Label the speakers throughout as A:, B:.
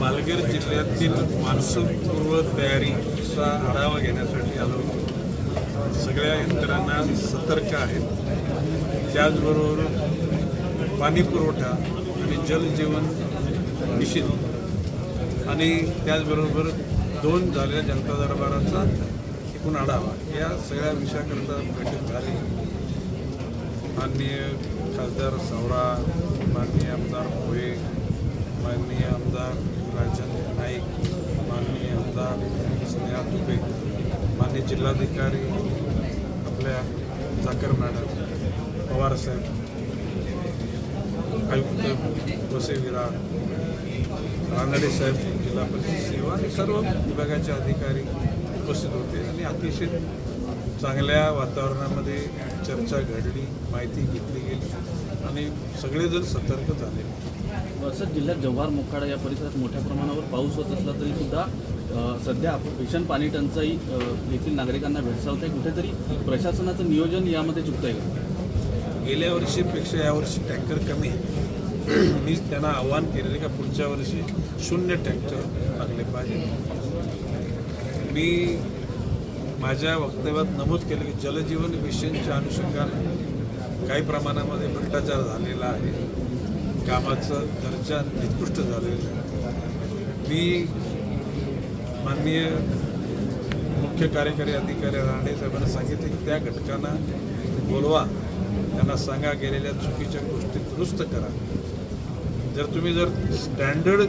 A: पालघर जिल्ह्यातील मान्सूनपूर्व तयारीचा आढावा घेण्यासाठी आलो. सगळ्या यंत्रणा सतर्क आहेत. त्याचबरोबर पाणी पुरवठा आणि जलजीवन मिशन आणि त्याचबरोबर दोन झालेल्या जनता दरबाराचा एकूण आढावा. या सगळ्या विषयाकरता बैठक झाली. माननीय खासदार सावरा माननीय आमदार भोये माननीय आमदार राजन नाईक माननीय आमदार स्नेहा दुबे माननीय जिल्हाधिकारी आपल्या जाकर मॅडम पवारसाहेब आयुक्त वसेविरा रानडे साहेब जिल्हा परिषद सेवा आणि सर्व विभागाचे अधिकारी उपस्थित होते आणि अतिशय चांगल्या वातावरणामध्ये चर्चा घडली माहिती घेतली गेली आणि सगळेजण सतर्क झाले.
B: सर जिल्ह्यात जव्हार मोखाडा या परिसरात मोठ्या प्रमाणावर पाऊस होत असला तरी सुद्धा सध्या आपण भीषण पाणी टंचाई येथील नागरिकांना भेडसावत आहे कुठेतरी प्रशासनाचं नियोजन यामध्ये चुकतंय का?
A: गेल्या वर्षीपेक्षा यावर्षी टँकर कमी आहे मी त्यांना आव्हान केलेलं का पुढच्या वर्षी शून्य टँकर लागले पाहिजे. मी माझ्या वक्तव्यात नमूद केलं की जलजीवन मिशनच्या अनुषंगानं काही प्रमाणामध्ये भ्रष्टाचार झालेला आहे. कामाचं दर्जा निकृष्ट झालेलं आहे. मी माननीय मुख्य कार्यकारी अधिकारी राणे साहेबांना सांगितले की त्या घटकांना बोलवा. त्यांना सांगा गेलेल्या चुकीच्या गोष्टी दुरुस्त करा. जर तुम्ही जर स्टँडर्ड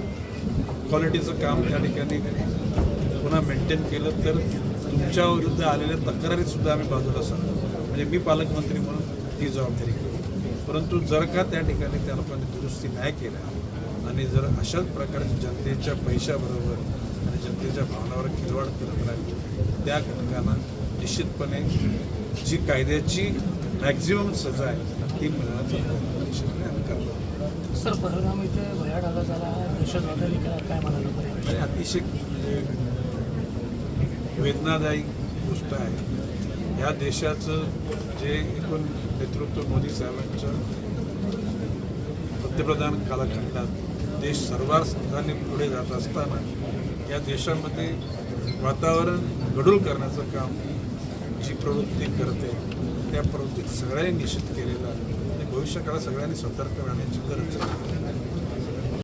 A: क्वालिटीचं काम त्या ठिकाणी पुन्हा मेंटेन केलं तर तुमच्या विरुद्ध आलेल्या तक्रारीसुद्धा आम्ही बाजूला सांगतो म्हणजे मी पालकमंत्री म्हणून ती जबाबदारी घेऊ परंतु जर का त्या ठिकाणी त्या लोकांनी दुरुस्ती नाही केल्या आणि जर अशाच प्रकारच्या जनतेच्या पैशाबरोबर आणि जनतेच्या भावनावर खिलवाड करत राहील त्या घटकांना निश्चितपणे जी कायद्याची मॅक्झिमम सजा आहे ती मिळण्याचा
C: सर पहलगाम इथे हल्ला झाला दहशतवाद्यांनी केला काय म्हणाला?
A: अतिशय म्हणजे वेदनादायी गोष्ट आहे. ह्या देशाचं जे एकूण नेतृत्व मोदी साहेबांच्या पंतप्रधान कालखंडात देश सर्वांनी पुढे जात असताना या देशामध्ये वातावरण गडूळ करण्याचं काम जी प्रवृत्ती करते त्या प्रवृत्तीत सगळ्यांनी निश्चित केलेलं आहे. आणि भविष्यकाळात सगळ्यांनी सतर्क राहण्याची गरज आहे.